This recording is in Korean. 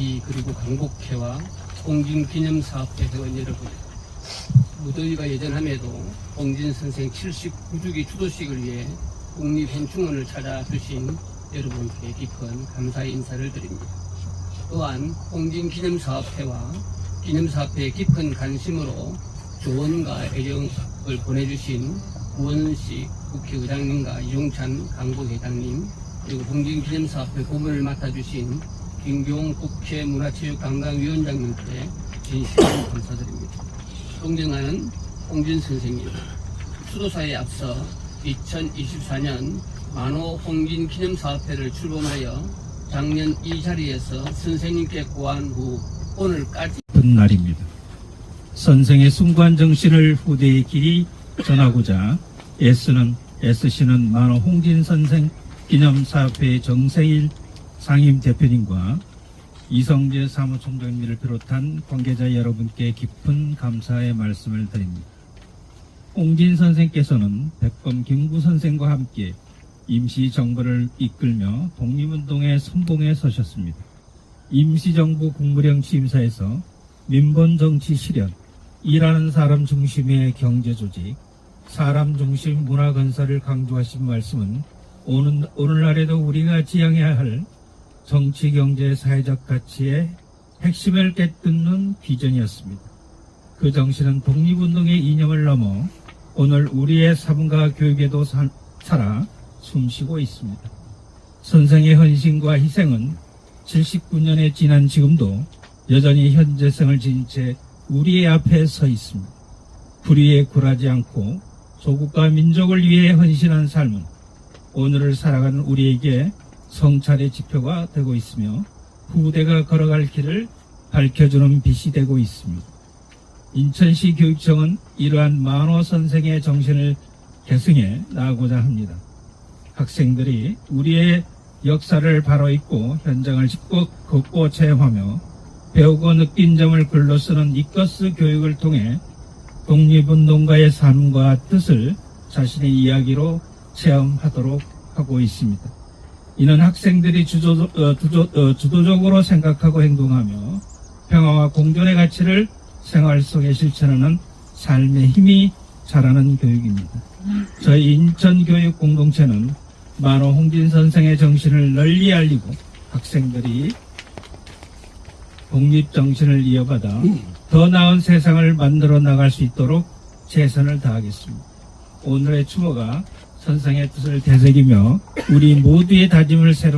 이 그리고 강복회와 홍진기념사업회 회원 여러분 무더위가 예전함에도 홍진 선생 79주기 추도식을 위해 국립현충원을 찾아주신 여러분께 깊은 감사의 인사를 드립니다. 또한 홍진기념사업회와 기념사업회에 깊은 관심으로 조언과 애정을 보내주신 우원식 국회의장님과 이종찬 강북회장님 그리고 홍진기념사업회 고문을 맡아주신 김경 국회 문화체육관광위원장님께 진심으로 감사드립니다. 존경하는 홍진 선생님, 수도사에 앞서 2024년 만호 홍진 기념사업회를 출범하여 작년 이 자리에서 선생님께 고한 후 오늘까지 싶은 날입니다. 선생의 숭고한 정신을 후대의 길이 전하고자 애쓰는 애쓰시는 만호 홍진 선생 기념사업회 정세일 상임 대표님과 이성재 사무총장님을 비롯한 관계자 여러분께 깊은 감사의 말씀을 드립니다. 홍진 선생께서는 백범 김구 선생과 함께 임시정부를 이끌며 독립운동의 선봉에 서셨습니다. 임시정부 국무령 취임사에서 민본 정치 실현, 일하는 사람 중심의 경제 조직, 사람 중심 문화 건설을 강조하신 말씀은 오늘, 오늘날에도 우리가 지향해야 할 정치, 경제, 사회적 가치의 핵심을 깨뚫는 비전이었습니다. 그 정신은 독립운동의 이념을 넘어 오늘 우리의 삶과 교육에도 사- 살아 숨쉬고 있습니다. 선생의 헌신과 희생은 79년에 지난 지금도 여전히 현재성을 지닌 채 우리의 앞에 서 있습니다. 불의에 굴하지 않고 조국과 민족을 위해 헌신한 삶은 오늘을 살아가는 우리에게 성찰의 지표가 되고 있으며 후대가 걸어갈 길을 밝혀주는 빛이 되고 있습니다. 인천시 교육청은 이러한 만호 선생의 정신을 계승해 나가고자 합니다. 학생들이 우리의 역사를 바로 잊고 현장을 짚고 걷고 체험하며 배우고 느낀 점을 글로 쓰는 이커스 교육을 통해 독립운동가의 삶과 뜻을 자신의 이야기로 체험하도록 하고 있습니다. 이는 학생들이 주도, 어, 주도, 어, 주도적으로 생각하고 행동하며 평화와 공존의 가치를 생활 속에 실천하는 삶의 힘이 자라는 교육입니다. 저희 인천교육 공동체는 만호 홍진 선생의 정신을 널리 알리고 학생들이 독립 정신을 이어받아 더 나은 세상을 만들어 나갈 수 있도록 최선을 다하겠습니다. 오늘의 추모가 선생의 뜻을 되새기며 우리 모두의 다짐을 새로